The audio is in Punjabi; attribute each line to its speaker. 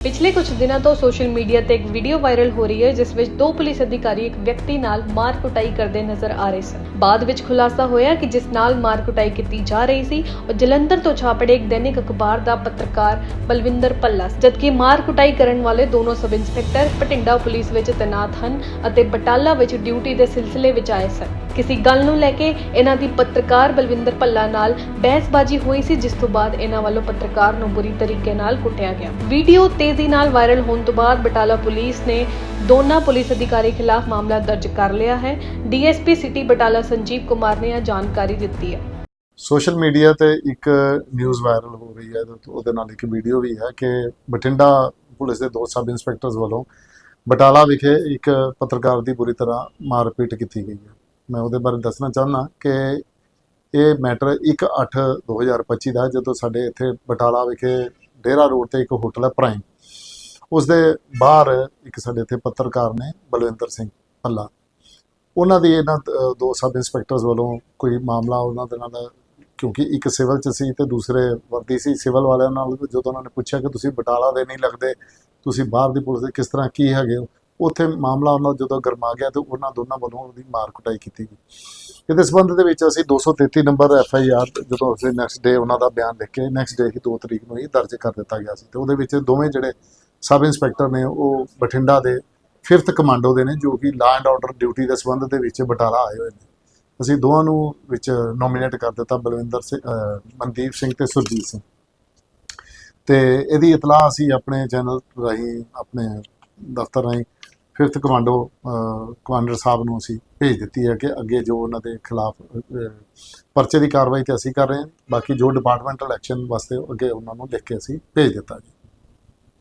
Speaker 1: ਪਿਛਲੇ ਕੁਝ ਦਿਨਾਂ ਤੋਂ ਸੋਸ਼ਲ ਮੀਡੀਆ ਤੇ ਇੱਕ ਵੀਡੀਓ ਵਾਇਰਲ ਹੋ ਰਹੀ ਹੈ, ਜਿਸ ਵਿੱਚ ਦੋ ਪੁਲਿਸ ਅਧਿਕਾਰੀ ਇੱਕ ਵਿਅਕਤੀ ਨਾਲ ਮਾਰ ਕੁਟਾਈ ਕਰਦੇ ਨਜ਼ਰ ਆ ਰਹੇ ਸਨ। ਬਾਅਦ ਵਿੱਚ ਖੁਲਾਸਾ ਹੋਇਆ ਕਿ ਜਿਸ ਨਾਲ ਮਾਰ ਕੁਟਾਈ ਕੀਤੀ ਜਾ ਰਹੀ ਸੀ, ਉਹ ਜਲੰਧਰ ਤੋਂ ਛਾਪੜੇ ਇੱਕ ਦੈਨਿਕ ਅਖਬਾਰ ਦਾ ਪੱਤਰਕਾਰ ਬਲਵਿੰਦਰ ਪੱਲਾ ਸੀ। ਜਦਕਿ ਮਾਰ ਕੁਟਾਈ ਕਰਨ ਵਾਲੇ ਦੋਨੋਂ ਸਬ ਇੰਸਪੈਕਟਰ ਪਟਿੰਡਾ ਪੁਲਿਸ ਵਿੱਚ ਤੈਨਾਤ ਹਨ ਅਤੇ ਬਟਾਲਾ ਵਿੱਚ ਡਿਊਟੀ ਦੇ ਸਿਲਸਿਲੇ ਵਿੱਚ ਆਏ ਸਨ। ਕਿਸੇ ਗੱਲ ਨੂੰ ਲੈ ਕੇ ਇਹਨਾਂ ਦੀ ਪੱਤਰਕਾਰ ਬਲਵਿੰਦਰ ਭੱਲਾ ਨਾਲ ਬਹਿਸਬਾਜ਼ੀ ਹੋਈ ਸੀ, ਜਿਸ ਤੋਂ ਬਾਅਦ ਇਹਨਾਂ ਵੱਲੋਂ ਪੱਤਰਕਾਰ ਨੂੰ ਬੁਰੀ ਤਰੀਕੇ ਨਾਲ ਕੁੱਟਿਆ ਗਿਆ। ਵੀਡੀਓ ਤੇਜ਼ੀ ਨਾਲ ਵਾਇਰਲ ਹੋਣ ਤੋਂ ਬਾਅਦ ਬਟਾਲਾ ਪੁਲਿਸ ਨੇ ਦੋਨਾਂ ਪੁਲਿਸ ਅਧਿਕਾਰੀ ਖਿਲਾਫ ਮਾਮਲਾ ਦਰਜ ਕਰ ਲਿਆ ਹੈ। ਡੀਐਸਪੀ ਸਿਟੀ ਬਟਾਲਾ ਸੰਜੀਵ ਕੁਮਾਰ ਨੇ ਇਹ ਜਾਣਕਾਰੀ ਦਿੱਤੀ ਹੈ।
Speaker 2: ਸੋਸ਼ਲ ਮੀਡੀਆ ਤੇ ਇੱਕ ਨਿਊਜ਼ ਵਾਇਰਲ ਹੋ ਰਹੀ ਹੈ ਉਹਦੇ ਨਾਲ ਇੱਕ ਵੀਡੀਓ ਵੀ ਹੈ ਕਿ ਬਠਿੰਡਾ ਪੁਲਿਸ ਦੇ ਦੋ ਸਬ ਇੰਸਪੈਕਟਰਸ ਵੱਲੋਂ ਬਟਾਲਾ ਵਿਖੇ ਇੱਕ ਪੱਤਰਕਾਰ ਦੀ ਬੁਰੀ ਤਰ੍ਹਾਂ ਮਾਰਪੀਟ ਕੀਤੀ ਗਈ ਹੈ। ਮੈਂ ਉਹਦੇ ਬਾਰੇ ਦੱਸਣਾ ਚਾਹੁੰਦਾ ਕਿ ਇਹ ਮੈਟਰ 1/8/2025 ਦਾ ਜਦੋਂ ਸਾਡੇ ਇੱਥੇ ਬਟਾਲਾ ਵਿਖੇ ਡੇਰਾ ਰੋਡ ਤੇ ਇੱਕ ਹੋਟਲ ਹੈ ਪ੍ਰਾਈਮ। ਉਸ ਦੇ ਬਾਹਰ ਇੱਕ ਸਾਡੇ ਇੱਥੇ ਪੱਤਰਕਾਰ ਨੇ ਬਲਵਿੰਦਰ ਸਿੰਘ ਭੱਲਾ। ਉਹਨਾਂ ਦੀ ਇਹਨਾਂ ਅ, ਦੋ ਸਬ ਇੰਸਪੈਕਟਰਸ ਵੱਲੋਂ ਕੋਈ ਮਾਮਲਾ ਉਹਨਾਂ ਦੇ ਨਾਲ ਕਿਉਂਕਿ ਇੱਕ ਸਿਵਲ ਚ ਸੀ ਤੇ ਦੂਸਰੇ ਵਰਦੀ ਸੀ ਸਿਵਲ ਵਾਲਿਆਂ ਨਾਲ ਜਦੋਂ ਉਹਨਾਂ ਨੇ ਪੁੱਛਿਆ ਕਿ ਤੁਸੀਂ ਬਟਾਲਾ ਦੇ ਨਹੀਂ ਲੱਗਦੇ ਤੁਸੀਂ ਬਾਹਰ ਦੀ ਪੁਲਿਸ ਦੇ ਕਿਸ ਤਰ੍ਹਾਂ ਕੀ ਹੈਗੇ ਹੋ? ਉੱਥੇ ਮਾਮਲਾ ਉਹਨਾਂ ਜਦੋਂ ਗਰਮਾ ਗਿਆ ਤੇ ਉਹਨਾਂ ਦੋਨਾਂ ਵੱਲੋਂ ਉਹਦੀ ਮਾਰ ਕੁਟਾਈ ਕੀਤੀ ਗਈ। ਇਹਦੇ ਸਬੰਧ ਦੇ ਵਿੱਚ ਅਸੀਂ 233 ਨੰਬਰ ਐਫ ਆਈ ਆਰ ਜਦੋਂ ਅਸੀਂ ਨੈਕਸਟ ਡੇ ਉਹਨਾਂ ਦਾ ਬਿਆਨ ਲਿਖ ਕੇ ਨੈਕਸਟ ਡੇ ਹੀ 2 ਤਰੀਕ ਨੂੰ ਹੀ ਦਰਜ ਕਰ ਦਿੱਤਾ ਗਿਆ ਸੀ ਤੇ ਉਹਦੇ ਵਿੱਚ ਦੋਵੇਂ ਜਿਹੜੇ ਸਬ ਇੰਸਪੈਕਟਰ ਨੇ ਉਹ ਬਠਿੰਡਾ ਦੇ 5th ਕਮਾਂਡੋ ਦੇ ਨੇ ਜੋ ਕਿ ਲਾ ਐਂਡ ਆਰਡਰ ਡਿਊਟੀ ਦੇ ਸਬੰਧ ਦੇ ਵਿੱਚ ਬਟਾਲਾ ਆਏ ਹੋਏ ਨੇ। ਅਸੀਂ ਦੋਵਾਂ ਨੂੰ ਵਿੱਚ ਨੋਮੀਨੇਟ ਕਰ ਦਿੱਤਾ ਬਲਵਿੰਦਰ ਸਿੰਘ ਮਨਦੀਪ ਸਿੰਘ ਤੇ ਸੁਰਜੀਤ ਸਿੰਘ। ਤੇ ਇਹਦੀ ਇਤਲਾਹ ਅਸੀਂ ਆਪਣੇ ਚੈਨਲ ਰਾਹੀਂ, ਆਪਣੇ ਦਫ਼ਤਰ ਰਾਹੀਂ ਫਿਫਥ ਕਮਾਂਡੋ ਕਮਾਂਡਰ ਸਾਹਿਬ ਨੂੰ ਅਸੀਂ ਭੇਜ ਦਿੱਤੀ ਹੈ ਕਿ ਅੱਗੇ ਜੋ ਉਹਨਾਂ ਦੇ ਖਿਲਾਫ ਪਰਚੇ ਦੀ ਕਾਰਵਾਈ ਤੇ ਅਸੀਂ ਕਰ ਰਹੇ ਹਾਂ। ਬਾਕੀ ਜੋ ਡਿਪਾਰਟਮੈਂਟਲ ਐਕਸ਼ਨ ਵਾਸਤੇ ਅੱਗੇ ਉਹਨਾਂ ਨੂੰ ਲਿਖ ਕੇ ਅਸੀਂ ਭੇਜ ਦਿੱਤਾ ਜੀ।